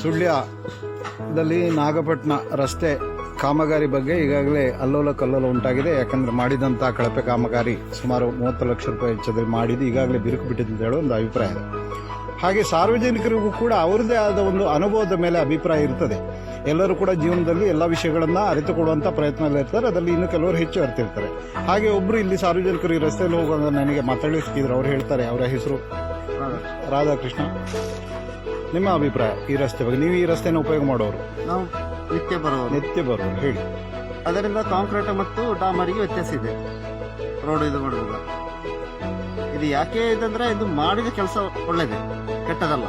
ಸುಳ್ಯದಲ್ಲಿ ನಾಗಪಟ್ಟಣ ರಸ್ತೆ ಕಾಮಗಾರಿ ಬಗ್ಗೆ ಈಗಾಗಲೇ ಅಲ್ಲೋಲ ಕಲ್ಲೋಲ ಉಂಟಾಗಿದೆ. ಯಾಕಂದ್ರೆ ಮಾಡಿದಂಥ ಕಳಪೆ ಕಾಮಗಾರಿ ಸುಮಾರು ಮೂವತ್ತು ಲಕ್ಷ ರೂಪಾಯಿ ವೆಚ್ಚದಲ್ಲಿ ಮಾಡಿದ್ದು ಈಗಾಗಲೇ ಬಿರುಕು ಬಿಟ್ಟಿದೆ ಅಂತ ಹೇಳೋ ಒಂದು ಅಭಿಪ್ರಾಯ ಇದೆ. ಹಾಗೆ ಸಾರ್ವಜನಿಕರಿಗೂ ಕೂಡ ಅವರದೇ ಆದ ಒಂದು ಅನುಭವದ ಮೇಲೆ ಅಭಿಪ್ರಾಯ ಇರ್ತದೆ. ಎಲ್ಲರೂ ಕೂಡ ಜೀವನದಲ್ಲಿ ಎಲ್ಲ ವಿಷಯಗಳನ್ನು ಅರಿತುಕೊಳ್ಳುವಂತ ಪ್ರಯತ್ನದಲ್ಲಿ ಇರ್ತಾರೆ. ಅದರಲ್ಲಿ ಇನ್ನು ಕೆಲವರು ಹೆಚ್ಚು ಅರಿತಿರ್ತಾರೆ. ಹಾಗೆ ಒಬ್ರು ಇಲ್ಲಿ ಸಾರ್ವಜನಿಕರು ಈ ರಸ್ತೆಯಲ್ಲಿ ಹೋಗುವಾಗ ನನಗೆ ಮಾತಾಡಿಸ್ತಿದ್ರು ಅವ್ರು ಹೇಳ್ತಾರೆ ಅವರ ಹೆಸರು ರಾಧಾಕೃಷ್ಣ. ನಿಮ್ಮ ಅಭಿಪ್ರಾಯ ಈ ರಸ್ತೆ ಬಗ್ಗೆ ನೀವು ಈ ರಸ್ತೆನ ಉಪಯೋಗ ಮಾಡೋರು. ನಾವು ನಿತ್ಯ ಬರೋದು ನಿತ್ಯ ಬರೋರು ಹೇಳಿ. ಅದರಿಂದ ಕಾಂಕ್ರೀಟ್ ಮತ್ತು ಡಾಮರಿಗೆ ವ್ಯತ್ಯಾಸ ಇದೆ. ರೋಡ್ ಇದು ಮಾಡುವಾಗ ಇದು ಯಾಕೆ ಇದಂದ್ರೆ ಇದು ಮಾಡಿದ ಕೆಲಸ ಒಳ್ಳೇದೆ ಕೆಟ್ಟದಲ್ಲ.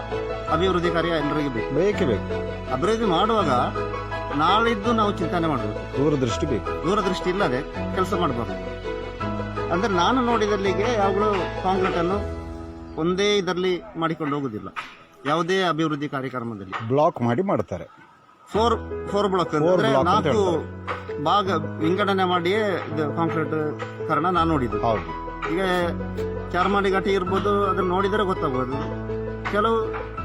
ಅಭಿವೃದ್ಧಿ ಕಾರ್ಯ ಎಲ್ಲರಿಗೂ ಬೇಕು. ಬೇಕೇ ಬೇಕು. ಅಭಿವೃದ್ಧಿ ಮಾಡುವಾಗ ನಾಳಿದ್ದು ನಾವು ಚಿಂತನೆ ಮಾಡಬೇಕು. ದೂರದೃಷ್ಟಿ ಬೇಕು. ದೂರದೃಷ್ಟಿ ಇಲ್ಲದೆ ಕೆಲಸ ಮಾಡಬಾರ್ದು. ಅಂದ್ರೆ ನಾನು ನೋಡಿದಲ್ಲಿಗೆ ಯಾವಾಗಲೂ ಕಾಂಕ್ರೀಟನ್ನು ಒಂದೇ ಇದರಲ್ಲಿ ಮಾಡಿಕೊಂಡು ಹೋಗುದಿಲ್ಲ. ಯಾವುದೇ ಅಭಿವೃದ್ಧಿ ಕಾರ್ಯಕ್ರಮದಲ್ಲಿ. ಬ್ಲಾಕ್ ಮಾಡಿ ಮಾಡ್ತಾರೆ. ಫೋರ್ ಫೋರ್ ಬ್ಲಾಕ್ ಅಂದ್ರೆ block ಅಂತ ನಾಲ್ಕು ಭಾಗ ವಿಂಗಡಣೆ ಮಾಡಿಯೇ ಇದು ಕಾಂಕ್ರೀಟ್ ಕಾರಣ ನಾನು ನೋಡಿದ್ದು. ಹೌದು. ಈಗ ಚಾರ್ಮಾಡಿ ಘಾಟಿ ಇರ್ಬೋದು ಅದನ್ನ ನೋಡಿದರೆ ಗೊತ್ತಾಗ್ಬೋದು. ಕೆಲವು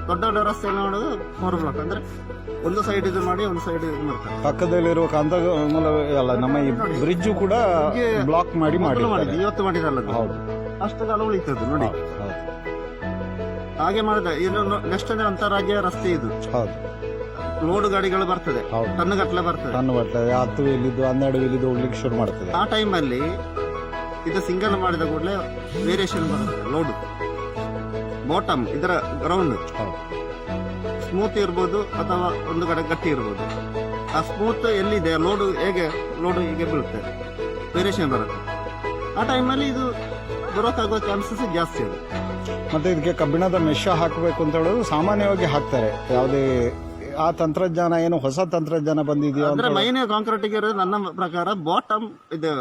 ದೊಡ್ಡ ದೊಡ್ಡ ರಸ್ತೆ ನೋಡೋದು ಫೋರ್ ಬ್ಲಾಕ್ ಅಂದ್ರೆ ಒಂದು ಸೈಡ್ ಇದು ಮಾಡಿ ಒಂದು ಸೈಡ್ ಇದು ಮಾಡ್ತಾರೆ. ಪಕ್ಕದಲ್ಲಿರುವ ಮೂಲ ಅಲ್ಲ ನಮ್ಮ ಈ ಬ್ರಿಡ್ಜ್ ಕೂಡ ಬ್ಲಾಕ್ ಮಾಡಿ ಮೊದಲು ಮಾಡಿದ್ದು ಇವತ್ತು ಮಾಡಿರಲ್ಲ ಅದು. ಹೌದು. ಅಷ್ಟು ಕಾಲ ಉಳಿತದ್ದು ನೋಡಿ. ಹೌದು. ಹಾಗೆ ಮಾಡಿದ್ರೆ ಇದು ನೆಕ್ಸ್ಟ್ ಅಂದ್ರೆ ಅಂತಾರಾಜ್ಯ ರಸ್ತೆ ಇದು. ಹೌದು. ಲೋಡ್ ಗಾಡಿಗಳು ಬರ್ತದೆ. ಹೌದು. ಟನ್ ಗಟ್ಟಲೆ ಬರ್ತದೆ. ತನ್ನ ಬರ್ತದೆ. ಹತ್ತು ಇಲ್ಲಿದ್ದು ಹನ್ನೆರಡು ಇಲ್ಲಿದ್ದು ಹೋಗ್ಲಿಕ್ಕೆ ಶುರು ಮಾಡ್ತದೆ. ಆ ಟೈಮಲ್ಲಿ ಇದು ಸಿಂಗಲ್ ಮಾಡಿದ ಕೂಡಲೇ ವೇರಿಯೇಷನ್ ಬರುತ್ತೆ ಲೋಡ್ ಬಾಟಮ್ ಇದರ ಗ್ರೌಂಡ್ ಹೌದು. ಸ್ಮೂತ್ ಇರ್ಬೋದು ಅಥವಾ ಒಂದು ಕಡೆ ಗಟ್ಟಿ ಇರ್ಬೋದು. ಆ ಸ್ಮೂತ್ ಎಲ್ಲಿದೆ? ಲೋಡ್ ಹೇಗೆ? ಲೋಡ್ ಹೇಗೆ ಬೀಳುತ್ತೆ. ವೇರಿಯೇಷನ್ ಬರುತ್ತೆ. ಆ ಟೈಮಲ್ಲಿ ಇದು ಬರೋಕ್ಕಾಗೋ ಚಾನ್ಸಸ್ ಜಾಸ್ತಿ ಇದೆ. ಮತ್ತೆ ಇದಕ್ಕೆ ಕಬ್ಬಿಣದ ಮೆಷ ಹಾಕಬೇಕು ಅಂತ ಹೇಳೋದು ಸಾಮಾನ್ಯವಾಗಿ ಹಾಕ್ತಾರೆ. ಯಾವುದೇ ಆ ತಂತ್ರಜ್ಞಾನ ಏನು ಹೊಸ ತಂತ್ರಜ್ಞಾನ ಬಂದಿದೆಯೋ ಅಂದ್ರೆ ಮೈನ್ ಕಾಂಕ್ರೀಟ್ ಇರೋದು ನನ್ನ ಪ್ರಕಾರ ಬಾಟಮ್ ಇದು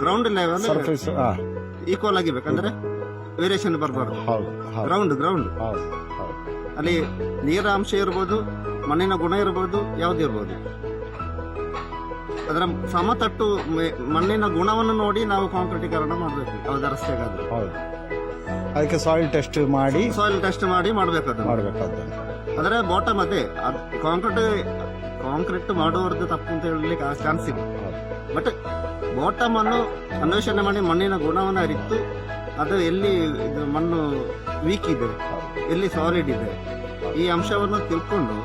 ಗ್ರೌಂಡ್ ಲೆವೆಲ್ ಸರ್ಫೇಸ್ ಈಕ್ವಲ್ ಆಗಿರ್ಬೇಕಂದ್ರೆ ವೇರಿಯೇಷನ್ ಬರಬಾರ್ದು. ಹೌದು ಗ್ರೌಂಡ್ ಗ್ರೌಂಡ್ ಹೌದು ಹೌದು. ಅಲ್ಲಿ ನೀರ ಅಂಶ ಇರ್ಬೋದು ಮಣ್ಣಿನ ಗುಣ ಇರ್ಬೋದು ಯಾವ್ದು ಇರ್ಬೋದು. ಅದರ ಸಮತಟ್ಟು ಮಣ್ಣಿನ ಗುಣವನ್ನು ನೋಡಿ ನಾವು ಕಾಂಕ್ರೀಟೀಕರಣ ಮಾಡಬೇಕು ಯಾವ್ದು ರಸ್ತೆಗಾದ್ರೆ ಹೌದು. ಅದಕ್ಕೆ ಸಾಯಿಲ್ ಟೆಸ್ಟ್ ಮಾಡಿ. ಸಾಯಿಲ್ ಟೆಸ್ಟ್ ಮಾಡಿ ಮಾಡಬೇಕು ಅದನ್ನ ಮಾಡಬೇಕಾದ ಅಂದ್ರೆ ಬಾಟಮ್ ಅದೇ ಕಾಂಕ್ರೀಟ್ ಕಾಂಕ್ರೀಟ್ ಮಾಡುವವರದ್ದು ತಪ್ಪು ಅಂತ ಹೇಳಲಿಕ್ಕೆ ಚಾನ್ಸ್ ಇಲ್ಲ. ಬಟ್ ಬಾಟಮ್ ಅನ್ನು ಅನ್ವೇಷಣೆ ಮಾಡಿ ಮಣ್ಣಿನ ಗುಣವನ್ನು ಅರಿತು ಅದು ಎಲ್ಲಿ ಇದು ಮಣ್ಣು ವೀಕ್ ಇದೆ ಎಲ್ಲಿ ಸಾಲಿಡ್ ಇದೆ ಈ ಅಂಶವನ್ನು ತಿಳ್ಕೊಂಡು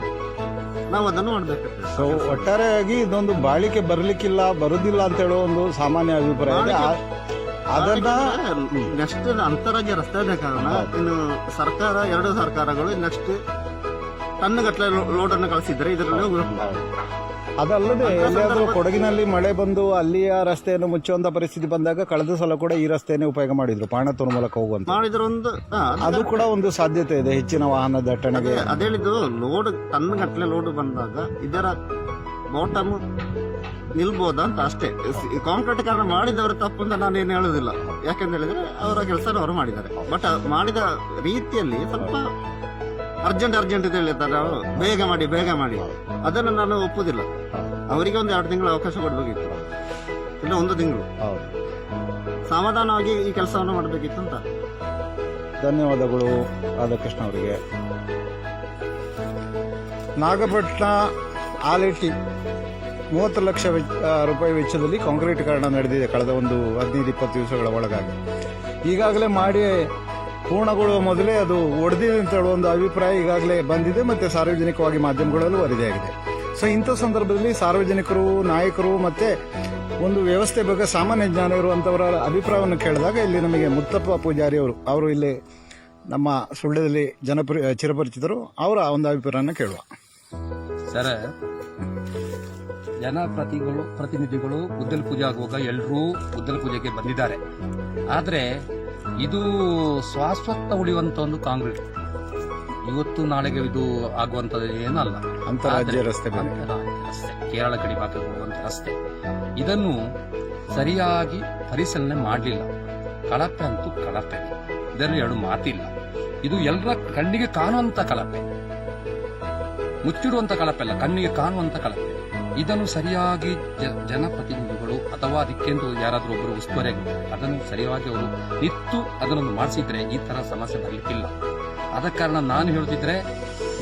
ನಾವು ಅದನ್ನು ಮಾಡ್ಬೇಕಾಗ್ತದೆ. ಸೊ ಒಟ್ಟಾರೆಯಾಗಿ ಇದೊಂದು ಬಾಳಿಕೆ ಬರಲಿಕ್ಕಿಲ್ಲ ಬರುದಿಲ್ಲ ಅಂತ ಹೇಳೋ ಒಂದು ಸಾಮಾನ್ಯ ಅಭಿಪ್ರಾಯ ಇದೆ. ಆ- ಅದನ್ನ ನೆಕ್ಸ್ಟ್ ಅಂತಾರಾಜ್ಯ ರಸ್ತೆ ಕಾರಣ. ಇನ್ನು ಸರ್ಕಾರ ಎರಡು ಸರ್ಕಾರಗಳು ನೆಕ್ಸ್ಟ್ ಟನ್ ಗಟ್ಟಲೆ ಲೋಡ್ ಅನ್ನು ಕಳಿಸಿದ್ರೆ ಇದರಲ್ಲಿ. ಅದಲ್ಲದೆ ಎಲ್ಲಿಯಾದರೂ ಕೊಡಗಿನಲ್ಲಿ ಮಳೆ ಬಂದು ಅಲ್ಲಿಯ ರಸ್ತೆಯನ್ನು ಮುಚ್ಚುವಂತ ಪರಿಸ್ಥಿತಿ ಬಂದಾಗ ಕಳೆದ ಸಲ ಕೂಡ ಈ ರಸ್ತೆಯನ್ನೇ ಉಪಯೋಗ ಮಾಡಿದ್ರು ಪಾಣತೂರು ಮೂಲಕ ಹೋಗುವಂತ. ಮಾಡಿದ್ರು ಒಂದು ಅದು- ಕೂಡ ಒಂದು ಸಾಧ್ಯತೆ ಇದೆ ಹೆಚ್ಚಿನ ವಾಹನ ದಟ್ಟಣೆಗೆ. ಅದೇಳಿದ್ದು ಲೋಡ್ ತನ್ನ ಗಟ್ಟಲೆ ಲೋಡ್ ಬಂದಾಗ ಇದರ ಬಾಟಮ್ ನಿಲ್ಬೋದಾ ಅಂತ ಅಷ್ಟೇ. ಕಾಂಕ್ರೀಟ್ ಕಾರಣ ಮಾಡಿದವರು ತಪ್ಪು ಅಂತ ನಾನು ಏನು ಹೇಳುದಿಲ್ಲ. ಯಾಕಂತ ಹೇಳಿದ್ರೆ ಅವರ ಕೆಲಸ ಅವರು ಮಾಡಿದ್ದಾರೆ. ಬಟ್ ಮಾಡಿದ ರೀತಿಯಲ್ಲಿ ಸ್ವಲ್ಪ ಅರ್ಜೆಂಟ್ ಅರ್ಜೆಂಟ್ ಅಂತ ಹೇಳಿರ್ತಾರೆ ಅವರು. ಬೇಗ ಮಾಡಿ ಬೇಗ ಮಾಡಿ. ಅದನ್ನು ನಾನು ಒಪ್ಪುದಿಲ್ಲ. ಅವರಿಗೆ ಒಂದು ಎರಡು ತಿಂಗಳು ಅವಕಾಶ ಕೊಡಬೇಕಿತ್ತು. ಇಲ್ಲ ಒಂದು ತಿಂಗಳು. ಸಮಾಧಾನವಾಗಿ ಈ ಕೆಲಸವನ್ನು ಮಾಡಬೇಕಿತ್ತು ಅಂತ. ಧನ್ಯವಾದಗಳು ರಾಧಾಕೃಷ್ಣ ಅವರಿಗೆ. ನಾಗಪಟ್ಟಣ ಆಲಿಟಿ ಮೂವತ್ತು ಲಕ್ಷ ವೆಚ್ಚ ರೂಪಾಯಿ ವೆಚ್ಚದಲ್ಲಿ ಕಾಂಕ್ರೀಟ್ ಕಾರಣ ನಡೆದಿದೆ ಕಳೆದ ಒಂದು ಹದಿನೈದು ಇಪ್ಪತ್ತು ದಿವಸಗಳ ಒಳಗಾಗಿ. ಈಗಾಗಲೇ ಮಾಡಿ ಪೂರ್ಣಗೊಳ್ಳುವ ಮೊದಲೇ ಅದು ಒಡೆದಿದೆ ಅಂತ ಹೇಳುವ ಒಂದು ಅಭಿಪ್ರಾಯ ಈಗಾಗಲೇ ಬಂದಿದೆ ಮತ್ತೆ ಸಾರ್ವಜನಿಕವಾಗಿ ಮಾಧ್ಯಮಗಳಲ್ಲೂ ವರದಿಯಾಗಿದೆ. ಸೊ ಇಂಥ ಸಂದರ್ಭದಲ್ಲಿ ಸಾರ್ವಜನಿಕರು, ನಾಯಕರು ಮತ್ತೆ ಒಂದು ವ್ಯವಸ್ಥೆ ಬಗ್ಗೆ ಸಾಮಾನ್ಯ ಜ್ಞಾನ ಇರುವಂತವರ ಅಭಿಪ್ರಾಯವನ್ನು ಕೇಳಿದಾಗ ಇಲ್ಲಿ ನಮಗೆ ಮುತ್ತಪ್ಪ ಪೂಜಾರಿ ಅವರು ಅವರು ಇಲ್ಲಿ ನಮ್ಮ ಸುಳ್ಳ್ಯದಲ್ಲಿ ಜನಪ್ರಿಯ ಚಿರಪರಿಚಿತರು, ಅವರ ಒಂದು ಅಭಿಪ್ರಾಯನ ಕೇಳುವ. ಸರ, ಜನಪ್ರತಿಗಳು, ಪ್ರತಿನಿಧಿಗಳು ಬುದ್ಧನ ಪೂಜೆ ಆಗುವಾಗ ಎಲ್ಲರೂ ಬುದ್ಧನ ಪೂಜೆಗೆ ಬಂದಿದ್ದಾರೆ. ಆದರೆ ಇದು ಶಾಶ್ವತ ಉಳಿಯುವಂತ ಒಂದು ಕಾಂಕ್ರೀಟ್. ಇವತ್ತು ನಾಳೆಗೆ ಇದು ಆಗುವಂತದ್ದು ಏನಲ್ಲ. ಅಂತಾರಾಜ್ಯ ರಸ್ತೆ ಕೇರಳ ಕಡೆ ಭಾಗಕ್ಕೆ ಹೋಗುವಂತ ರಸ್ತೆ. ಇದನ್ನು ಸರಿಯಾಗಿ ಪರಿಶೀಲನೆ ಮಾಡಲಿಲ್ಲ. ಕಳಪೆ ಅಂತೂ ಕಳಪೆ. ಇದರಲ್ಲಿ ಎರಡು ಮಾತಿಲ್ಲ. ಇದು ಎಲ್ಲರ ಕಣ್ಣಿಗೆ ಕಾಣುವಂತ ಕಳಪೆ. ಮುಚ್ಚಿಡುವಂತ ಕಳಪೆ ಅಲ್ಲ ಕಣ್ಣಿಗೆ ಕಾಣುವಂತ ಕಳಪೆ. ಇದನ್ನು ಸರಿಯಾಗಿ ಜ- ಅಥವಾ ಅದಕ್ಕೆಂದು ಯಾರಾದರೂ ಒಬ್ಬರು ಉಸ್ತುವಾರಿ ಅದನ್ನು ಸರಿಯಾಗಿ ಅವರು ನಿತ್ತು ಅದನ್ನು ಮಾಡಿಸಿದ್ರೆ ಈ ತರ ಸಮಸ್ಯೆ ಬರಲಿಕ್ಕಿಲ್ಲ. ಆದ ಕಾರಣ ನಾನು ಹೇಳುತ್ತಿದ್ರೆ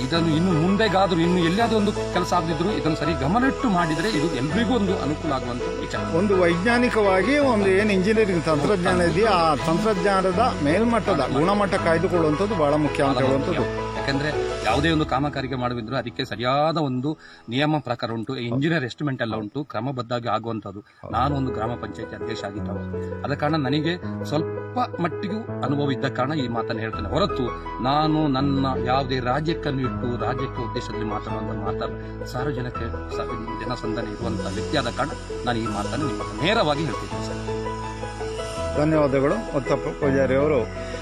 ಇದನ್ನು ಇನ್ನು ಮುಂದೆಗಾದ್ರೂ ಇನ್ನು ಎಲ್ಲಿಯಾದ್ರೂ ಒಂದು ಕೆಲಸ ಆಗದಿದ್ರು ಇದನ್ನು ಸರಿ ಗಮನಿಟ್ಟು ಮಾಡಿದ್ರೆ ಇದು ಎಲ್ರಿಗೂ ಒಂದು ಅನುಕೂಲ ಆಗುವಂತ ವಿಚಾರ. ಒಂದು ವೈಜ್ಞಾನಿಕವಾಗಿ ಒಂದು ಏನು ಇಂಜಿನಿಯರಿಂಗ್ ತಂತ್ರಜ್ಞಾನ ಇದೆಯಾ? ಆ ತಂತ್ರಜ್ಞಾನದ ಮೇಲ್ಮಟ್ಟದ ಗುಣಮಟ್ಟ ಕಾಯ್ದುಕೊಳ್ಳುವಂಥದ್ದು ಬಹಳ ಮುಖ್ಯ ಅಂತ ಹೇಳುವಂಥದ್ದು. ಯಾಕಂದ್ರೆ ಯಾವುದೇ ಒಂದು ಕಾಮಗಾರಿಗೆ ಮಾಡುವಿದ್ರು ಅದಕ್ಕೆ ಸರಿಯಾದ ಒಂದು ನಿಯಮ ಪ್ರಕಾರ ಉಂಟು. ಇಂಜಿನಿಯರ್ ಎಸ್ಟಿಮೇಟ್ ಎಲ್ಲ ಉಂಟು. ಕ್ರಮಬದ್ಧವಾಗಿ ಆಗುವಂತದ್ದು ನಾನು ಒಂದು ಗ್ರಾಮ ಪಂಚಾಯತಿ ಅಧ್ಯಕ್ಷ ಆಗಿದ್ದವ ಆದ ಕಾರಣ ನನಗೆ ಸ್ವಲ್ಪ ಮಟ್ಟಿಗೂ ಅನುಭವ ಇದ್ದ ಕಾರಣ ಈ ಮಾತನ್ನು ಹೇಳ್ತೇನೆ. ಹೊರತು ನಾನು ನನ್ನ ಯಾವುದೇ ರಾಜ್ಯಕ್ಕನ್ನು ಇಟ್ಟು ರಾಜ್ಯಕ್ಕೆ ಉದ್ದೇಶದಲ್ಲಿ ಮಾತನಾಡುವಂತ ಮಾತಾಡ ಸಾರ್ವಜನಿಕ ಜನಸಂದಣಿ ಇರುವಂತಹ ಆದ ಕಾರಣ ನಾನು ಈ ಮಾತನ್ನು ನೇರವಾಗಿ ಹೇಳ್ತಿದ್ದೀನಿ ಸರ್. ಧನ್ಯವಾದಗಳು. ಮತ್ತಪ್ಪ ಪೂಜಾರಿ ಅವರು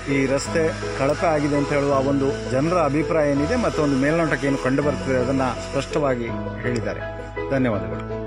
ಈ ರಸ್ತೆ ಕಳಪೆ ಆಗಿದೆ ಅಂತ ಹೇಳುವ ಒಂದು ಜನರ ಅಭಿಪ್ರಾಯ ಏನಿದೆ ಮತ್ತು ಒಂದು ಮೇಲ್ನೋಟಕ್ಕೆ ಏನು ಕಂಡು ಬರ್ತದೆ ಅದನ್ನ ಸ್ಪಷ್ಟವಾಗಿ ಹೇಳಿದ್ದಾರೆ. ಧನ್ಯವಾದಗಳು.